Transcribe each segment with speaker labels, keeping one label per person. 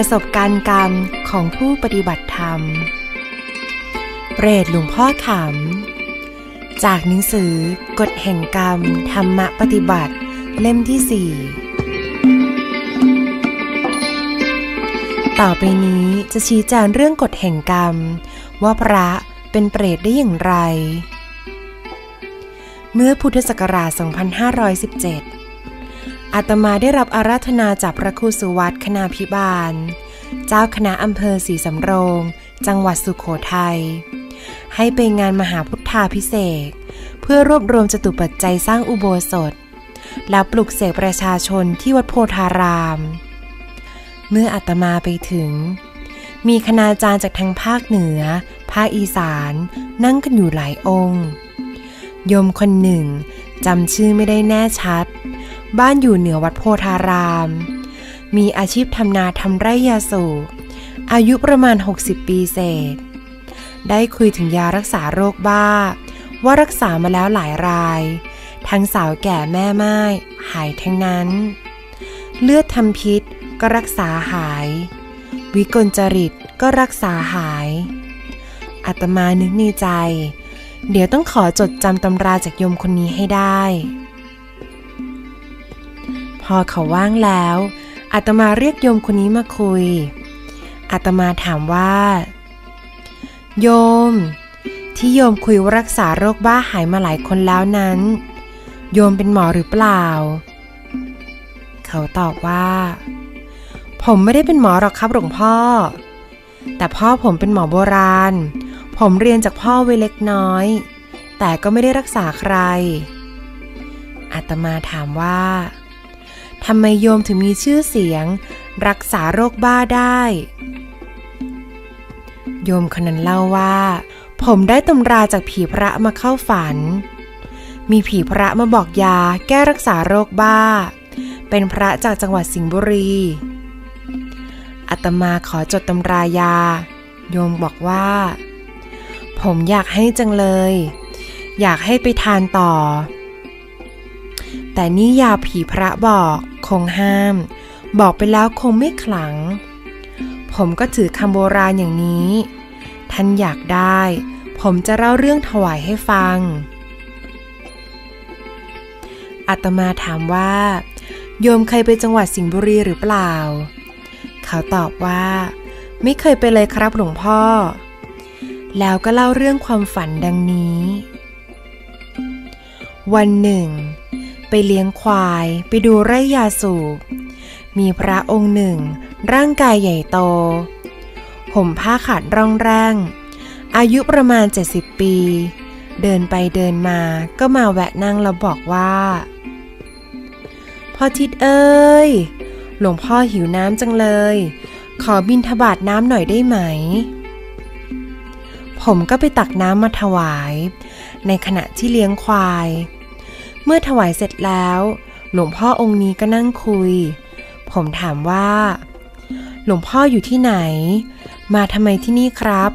Speaker 1: ประสบการณ์กรรมของผู้ปฏิบัติธรรมเปรตหลวงพ่อขำ จากหนังสือกฎแห่งกรรม ธรรมปฏิบัติ เล่มที่สี่ต่อไปนี้จะชี้แจงเรื่องกฎแห่งกรรม ว่าพระเป็นเปรตได้อย่างไร เมื่อพุทธศักราช 2517 อาตมาได้รับอาราธนาจากพระครูสุวัตคณาพิบาล เจ้าคณะอำเภอศรีสำโรง จังหวัดสุขโขทัย ให้ไปงานมหาพุทธาพิเศษ เพื่อรวบรวมจตุปัจจัยสร้างอุโบสถ แล้วปลุกเสกประชาชนที่วัดโพธาราม เมื่ออาตมาไปถึง มีคณาจารย์จากทางภาคเหนือ ภาคอีสาน นั่งกันอยู่หลายองค์ โยมคนหนึ่งจำชื่อไม่ได้แน่ชัด บ้านอยู่เหนือวัดโพธาราม มีอาชีพทำนาทำไร่ยาสูบอายุประมาณ 60 ปีเศษ ได้คุยถึงยารักษาโรคบ้า ว่ารักษามาแล้วหลายราย ทั้งสาวแก่แม่ไม้หายทั้งนั้น เลือดทำพิษก็รักษาหาย วิกลจริตก็รักษาหายอาตมานึกในใจ เดี๋ยวต้องขอจดจำตำราจากโยมคนนี้ให้ได้ พอเขาว่างแล้วอาตมาเรียกโยมคนนี้มาคุยอาตมาถามว่า โยม ที่โยมคุยวรักษาโรคบ้าหายมาหลายคนแล้วนั้น โยมเป็นหมอหรือเปล่า เขาตอบว่า ผมไม่ได้เป็นหมอหรอกครับหลวงพ่อ แต่พ่อผมเป็นหมอโบราณ ผมเรียนจากพ่อไว้เล็กน้อย แต่ก็ไม่ได้รักษาใครอาตมาถามว่า ทำไมโยมถึงมีชื่อเสียง รักษาโรคบ้าได้ โยมคนนั้นเล่าว่า ผมได้ตำราจากผีพระมาเข้าฝัน มีผีพระมาบอกยาแก้รักษาโรคบ้า เป็นพระจากจังหวัดสิงห์บุรีอาตมาขอจดตำรายา โยมบอกว่า ผมอยากให้จังเลย อยากให้ไปทานต่อ แต่นี่ยาผีพระบอกคงห้าม บอกไปแล้วคงไม่ขลัง ผมก็ถือคำโบราณอย่างนี้ ท่านอยากได้ ผมจะเล่าเรื่องถวายให้ฟัง อาตมาถามว่า โยมเคยไปจังหวัดสิงห์บุรีหรือเปล่า เขาตอบว่า ไม่เคยไปเลยครับหลวงพ่อ แล้วก็เล่าเรื่องความฝันดังนี้ วันหนึ่ง ไปเลี้ยงควายไปดูไร่ยาสูบ มีพระองค์หนึ่ง ร่างกายใหญ่โตห่มผ้าขาดร่องแรงอายุประมาณ 70 ปี เดินไปเดินมาก็มาแวะนั่งแล้วบอกว่าพ่อทิดเอ้ย หลวงพ่อหิวน้ำจังเลย ขอบินทบาทน้ำหน่อยได้ไหม ผมก็ไปตักน้ำมาถวาย ในขณะที่เลี้ยงควาย เมื่อถวายเสร็จแล้ว หลวงพ่อองค์นี้ก็นั่งคุย ผมถามว่า หลวงพ่ออยู่ที่ไหน มาทำไมที่นี่ครับ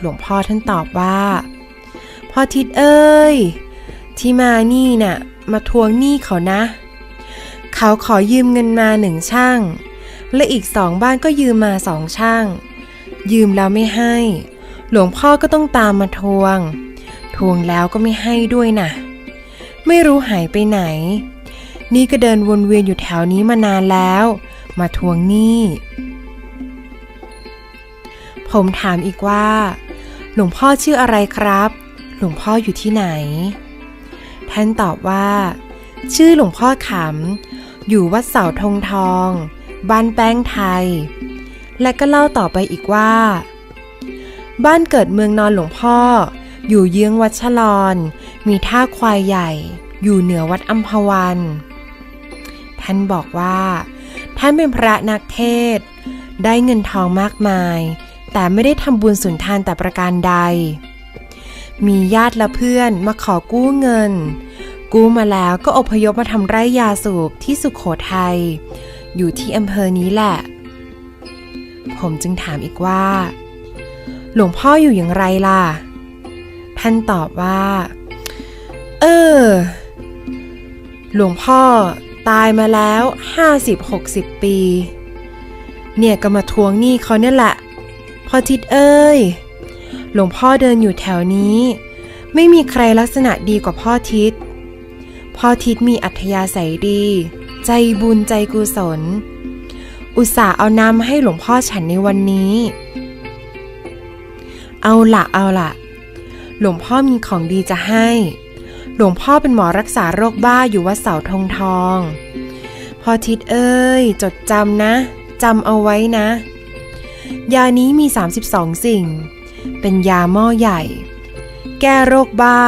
Speaker 1: หลวงพ่อท่านตอบว่า พ่อทิดเอ้ย ที่มานี่น่ะ มาทวงหนี้เขานะ เขาขอยืมเงินมาหนึ่งช่าง และอีกสองบ้านก็ยืมมาสองช่าง ยืมแล้วไม่ให้ หลวงพ่อก็ต้องตามมาทวง ทวงแล้วก็ไม่ให้ด้วยนะไม่รู้หายไปไหน นี่ก็เดินวนเวียนอยู่แถวนี้มานานแล้ว มาทวงหนี้ ผมถามอีกว่า หลวงพ่อชื่ออะไรครับ หลวงพ่ออยู่ที่ไหน ท่านตอบว่า ชื่อหลวงพ่อขำ อยู่วัดเสาธงทอง บ้านแป้งไทย และก็เล่าต่อไปอีกว่า บ้านเกิดเมืองนอนหลวงพ่อ อยู่เยื้องวัดชะลอนมีท่าควายใหญ่ อยู่เหนือวัดอัมพวัน ท่านบอกว่า ท่านเป็นพระนักเทศ ได้เงินทองมากมาย แต่ไม่ได้ทำบุญสุนทานแต่ประการใด มีญาติและเพื่อนมาขอกู้เงิน กู้มาแล้วก็อพยพมาทำไร่ยาสูบที่สุขโขทัย อยู่ที่อำเภอนี้แหละ ผมจึงถามอีกว่า หลวงพ่ออยู่อย่างไรล่ะ ท่านตอบว่า เออ หลวงพ่อตายมาแล้วห้าสิบหกสิบปี เนี่ยก็มาทวงหนี้เขาเนี่ยแหละพ่อทิดเอ้ย หลวงพ่อเดินอยู่แถวนี้ ไม่มีใครลักษณะดีกว่าพ่อทิศพ่อทิศมีอัธยาศัยดี ใจบุญใจกุศล อุตส่าห์เอาน้ำให้หลวงพ่อฉันในวันนี้ เอาละเอาละ หลวงพ่อมีของดีจะให้ หลวงพ่อเป็นหมอรักษาโรคบ้าอยู่วัดเสาธงทองพ่อทิศเอ้ย จดจำนะจำเอาไว้นะ ยานี้มี 32 สิ่ง เป็นยาหม้อใหญ่ แก้โรคบ้า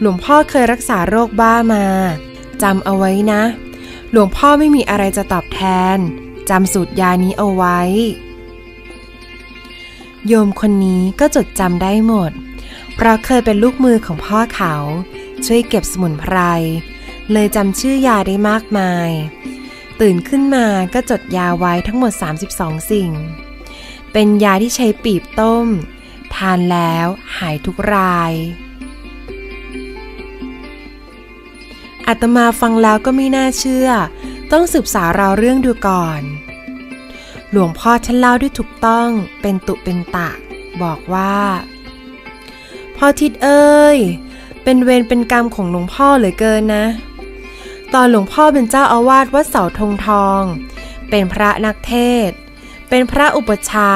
Speaker 1: หลวงพ่อเคยรักษาโรคบ้ามาจำเอาไว้นะ หลวงพ่อไม่มีอะไรจะตอบแทนจำสูตรยานี้เอาไว้ โยมคนนี้ก็จดจำได้หมด เพราะเคยเป็นลูกมือของพ่อเขา ช่วยเก็บสมุนไพร เลยจำชื่อยาได้มากมาย ตื่นขึ้นมาก็จดยาไว้ทั้งหมด 32 สิ่ง เป็นยาที่ใช้ปีบต้ม ทานแล้วหายทุกรายอาตมาฟังแล้วก็ไม่น่าเชื่อ ต้องสืบสาวราวเรื่องดูก่อน หลวงพ่อท่านเล่าด้วยถูกต้องเป็นตุเป็นตะ บอกว่า พ่อทิดเอ้ย เป็นเวรเป็นกรรมของหลวงพ่อเหลือเกินนะ ตอนหลวงพ่อเป็นเจ้าอาวาสวัดเสาธงทอง เป็นพระนักเทศ เป็นพระอุปชา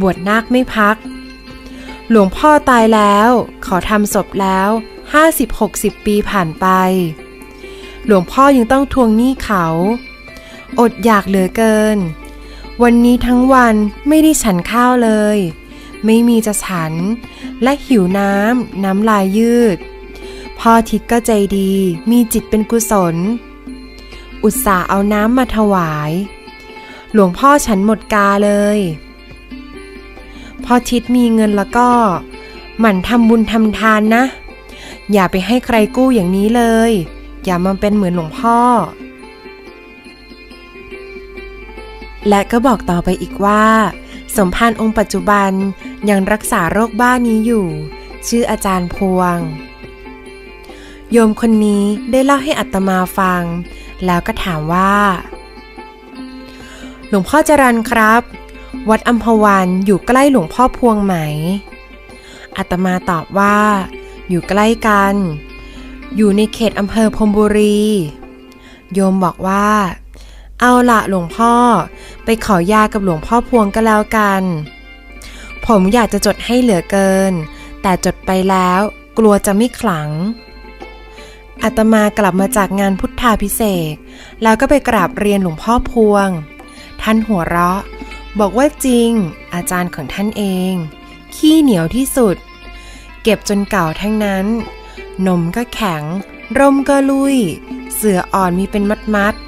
Speaker 1: บวชนาคไม่พัก หลวงพ่อตายแล้ว ขอทำศพแล้ว50-60 ปีผ่านไป หลวงพ่อยังต้องทวงหนี้เขา อดอยากเหลือเกิน วันนี้ทั้งวันไม่ได้ฉันข้าวเลย ไม่มีจะฉัน และหิวน้ำน้ำลายยืด พ่อทิศก็ใจดีมีจิตเป็นกุศล อุตส่าห์เอาน้ำมาถวาย หลวงพ่อฉันหมดกาเลยพ่อทิศมีเงินแล้วก็ หมั่นทำบุญทำทานนะ อย่าไปให้ใครกู้อย่างนี้เลย อย่ามาเป็นเหมือนหลวงพ่อและก็บอกต่อไปอีกว่า สมภารองค์ปัจจุบันยังรักษาโรคบ้านี้อยู่ ชื่ออาจารย์พวง โยมคนนี้ได้เล่าให้อัตมาฟัง แล้วก็ถามว่า หลวงพ่อจรันครับ วัดอัมพวันอยู่ใกล้หลวงพ่อพวงไหม อัตมาตอบว่า อยู่ใกล้กัน อยู่ในเขตอำเภอพรมบุรี โยมบอกว่า เอาละหลวงพ่อ ไปขอยากับหลวงพ่อพวงก็แล้วกัน ผมอยากจะจดให้เหลือเกิน แต่จดไปแล้วกลัวจะไม่ขลังอาตมากลับมาจากงานพุทธาพิเศษ แล้วก็ไปกราบเรียนหลวงพ่อพวง ท่านหัวเราะ บอกว่าจริง อาจารย์ของท่านเอง ขี้เหนียวที่สุด เก็บจนเก่าทั้งนั้น นมก็แข็ง ร่มก็ลุย เสืออ่อนมีเป็นมัดมัดๆ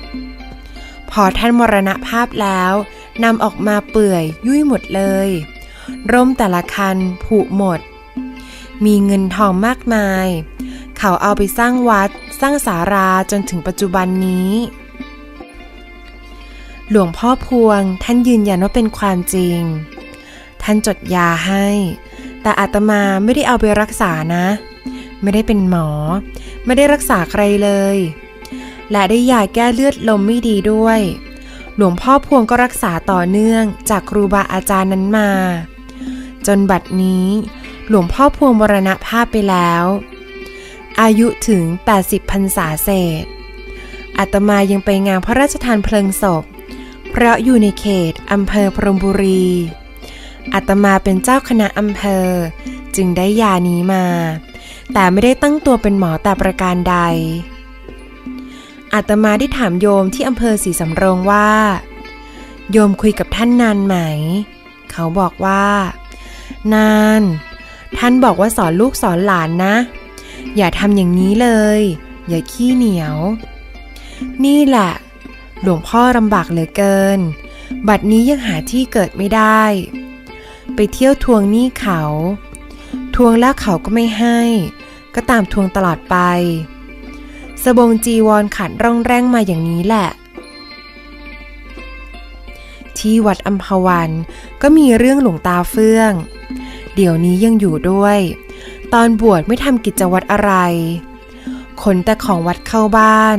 Speaker 1: พอท่านมรณภาพแล้วนำออกมาเปื่อยยุ่ยหมดเลย ร่มแต่ละคันผุหมด มีเงินทองมากมาย เขาเอาไปสร้างวัดสร้างสาราจนถึงปัจจุบันนี้ หลวงพ่อพวงท่านยืนยันว่าเป็นความจริง ท่านจดยาให้ แต่อาตมาไม่ได้เอาไปรักษานะ ไม่ได้เป็นหมอ ไม่ได้รักษาใครเลย และได้ยาแก้เลือดลมไม่ดีด้วย หลวงพ่อพวงก็รักษาต่อเนื่องจากครูบาอาจารย์นั้นมา จนบัดนี้ หลวงพ่อพวงมรณภาพไปแล้ว อายุถึง 80พรรษาเศษอาตมายังไปงานพระราชทานเพลิงศพ เพราะอยู่ในเขตอำเภอพรมบุรีอาตมาเป็นเจ้าคณะอำเภอ จึงได้ยานี้มา แต่ไม่ได้ตั้งตัวเป็นหมอแต่ประการใด อาตมาได้ถามโยมที่อำเภอศรีสำโรงว่า โยมคุยกับท่านนานไหม เขาบอกว่า นาน ท่านบอกว่าสอนลูกสอนหลานนะ อย่าทำอย่างนี้เลย อย่าขี้เหนียว นี่แหละ หลวงพ่อลำบากเหลือเกิน บัดนี้ยังหาที่เกิดไม่ได้ ไปเที่ยวทวงหนี้เขา ทวงแล้วเขาก็ไม่ให้ ก็ตามทวงตลอดไป สบงจีวรขาดร่องแร่งมาอย่างนี้แหละ ที่วัดอัมพวันก็มีเรื่องหลวงตาเฟื่อง เดี๋ยวนี้ยังอยู่ด้วย ตอนบวชไม่ทำกิจวัตรอะไร ขนแต่ของวัดเข้าบ้าน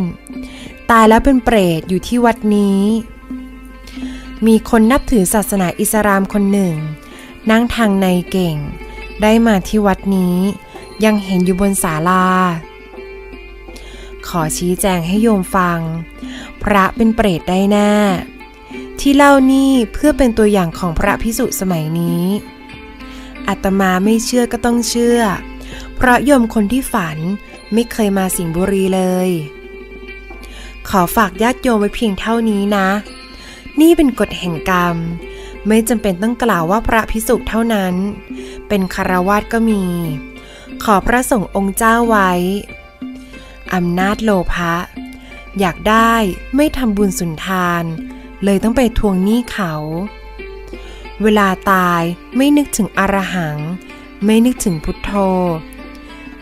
Speaker 1: ตายแล้วเป็นเปรตอยู่ที่วัดนี้ มีคนนับถือศาสนาอิสลามคนหนึ่ง นั่งทางในเก่ง ได้มาที่วัดนี้ ยังเห็นอยู่บนศาลา ขอชี้แจงให้โยมฟัง พระเป็นเปรตได้แน่ ที่เล่านี่เพื่อเป็นตัวอย่างของพระพิสุสมัยนี้อาตมาไม่เชื่อก็ต้องเชื่อ เพราะโยมคนที่ฝันไม่เคยมาสิงห์บุรีเลย ขอฝากญาติโยมไว้เพียงเท่านี้นะ นี่เป็นกฎแห่งกรรม ไม่จำเป็นต้องกล่าวว่าพระพิสุเท่านั้น เป็นคารวาสก็มี ขอพระสงฆ์องค์เจ้าไว้ อำนาจโลภะอยากได้ไม่ทำบุญสุนทาน เลยต้องไปทวงหนี้เขา เวลาตายไม่นึกถึงอรหัง ไม่นึกถึงพุทโธ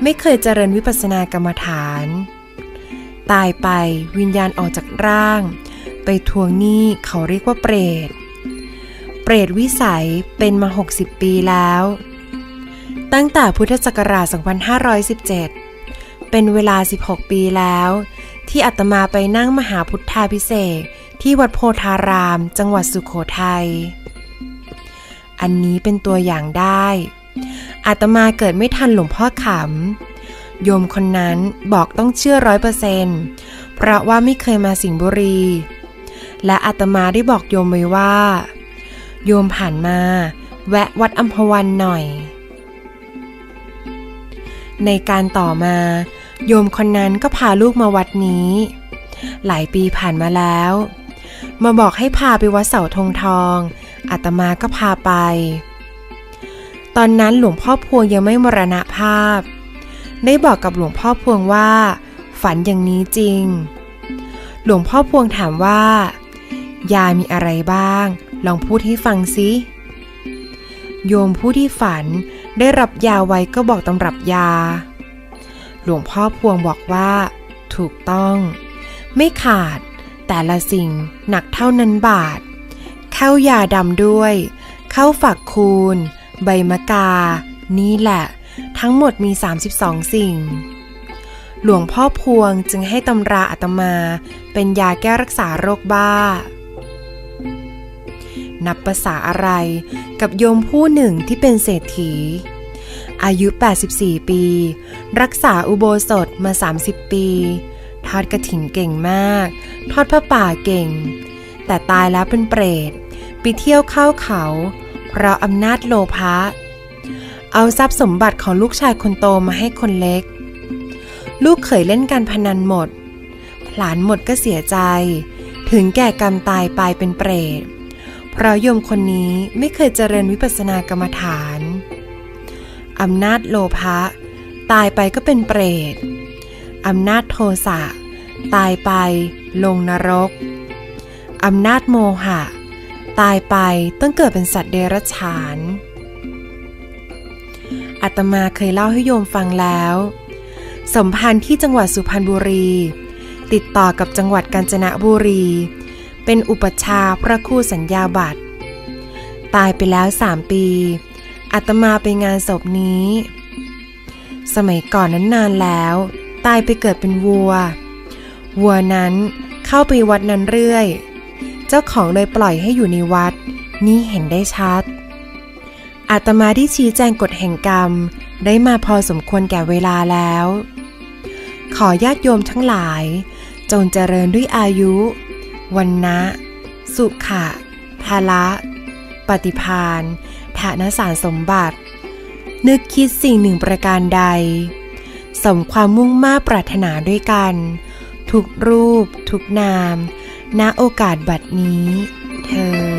Speaker 1: ไม่เคยเจริญวิปัสสนากรรมฐาน ตายไปวิญญาณออกจากร่าง ไปทวงหนี้เขาเรียกว่าเปรต เปรตวิสัยเป็นมา 60 ปีแล้ว ตั้งแต่พุทธศักราช 2517 เป็นเวลา 16 ปีแล้ว ที่อาตมาไปนั่งมหาพุทธาพิเศษที่วัดโพธาราม จังหวัดสุขโขทัย อันนี้เป็นตัวอย่างได้ อาตมาเกิดไม่ทันหลวงพ่อขำ โยมคนนั้นบอกต้องเชื่อร้อยเปอร์เซนต์เพราะว่าไม่เคยมาสิงห์บุรี และอาตมาได้บอกโยมไว้ว่า โยมผ่านมา แวะวัดอัมพวันหน่อย ในการต่อมา โยมคนนั้นก็พาลูกมาวัดนี้ หลายปีผ่านมาแล้ว มาบอกให้พาไปวัดเสาธงทองอาตมาก็พาไป ตอนนั้นหลวงพ่อพวงยังไม่มรณภาพ ได้บอกกับหลวงพ่อพวงว่า ฝันอย่างนี้จริง หลวงพ่อพวงถามว่า ยามีอะไรบ้าง ลองพูดให้ฟังสิโยมผู้ที่ฝัน ได้รับยาไว้ก็บอกตำรับยา หลวงพ่อพวงบอกว่า ถูกต้อง ไม่ขาด แต่ละสิ่งหนักเท่านั้นบาท เข้ายาดำด้วย เข้าฝักคูณ ใบมะกา นี่แหละ ทั้งหมดมี 32 สิ่ง หลวงพ่อพวงจึงให้ตำราอาตมาเป็นยาแก้รักษาโรคบ้า นับภาษาอะไรกับโยมผู้หนึ่งที่เป็นเศรษฐี อายุ 84 ปี รักษาอุโบสถมา 30 ปี ทอดกระถินเก่งมาก ทอดผ้าป่าเก่ง แต่ตายแล้วเป็นเปรตไปเที่ยวเข้าเขา เพราะอำนาจโลภะเอาทรัพย์สมบัติของลูกชายคนโตมาให้คนเล็ก ลูกเขยเล่นการพนันหมด หลานหมดก็เสียใจ ถึงแก่กรรมตายไปเป็นเปรต เพราะโยมคนนี้ไม่เคยเจริญวิปัสสนากรรมฐาน อำนาจโลภะตายไปก็เป็นเปรต อำนาจโทสะตายไปลงนรก อำนาจโมหะ ตายไปต้องเกิดเป็นสัตว์เดรัจฉาน อาตมาเคยเล่าให้โยมฟังแล้ว สมพันธ์ที่จังหวัดสุพรรณบุรี ติดต่อกับจังหวัดกาญจนบุรี เป็นอุปชาพระคู่สัญญาบัตรตายไปแล้วสามปีอาตมาไปงานศพนี้ สมัยก่อนนั้นนานแล้ว ตายไปเกิดเป็นวัว วัวนั้นเข้าไปวัดนั้นเรื่อย เจ้าของเลยปล่อยให้อยู่ในวัด นี่เห็นได้ชัดอาตมาที่ชี้แจงกฎแห่งกรรมได้มาพอสมควรแก่เวลาแล้ว ขอญาติโยมทั้งหลาย จงเจริญด้วยอายุ วันนะ สุขะภาละ ปฏิพานฐานสารสมบัติ นึกคิดสิ่งหนึ่งประการใด สมความมุ่งมา่ปรารถนาด้วยกัน ทุกรูป ทุกนาม ณโอกาสบัดนี้ เธอ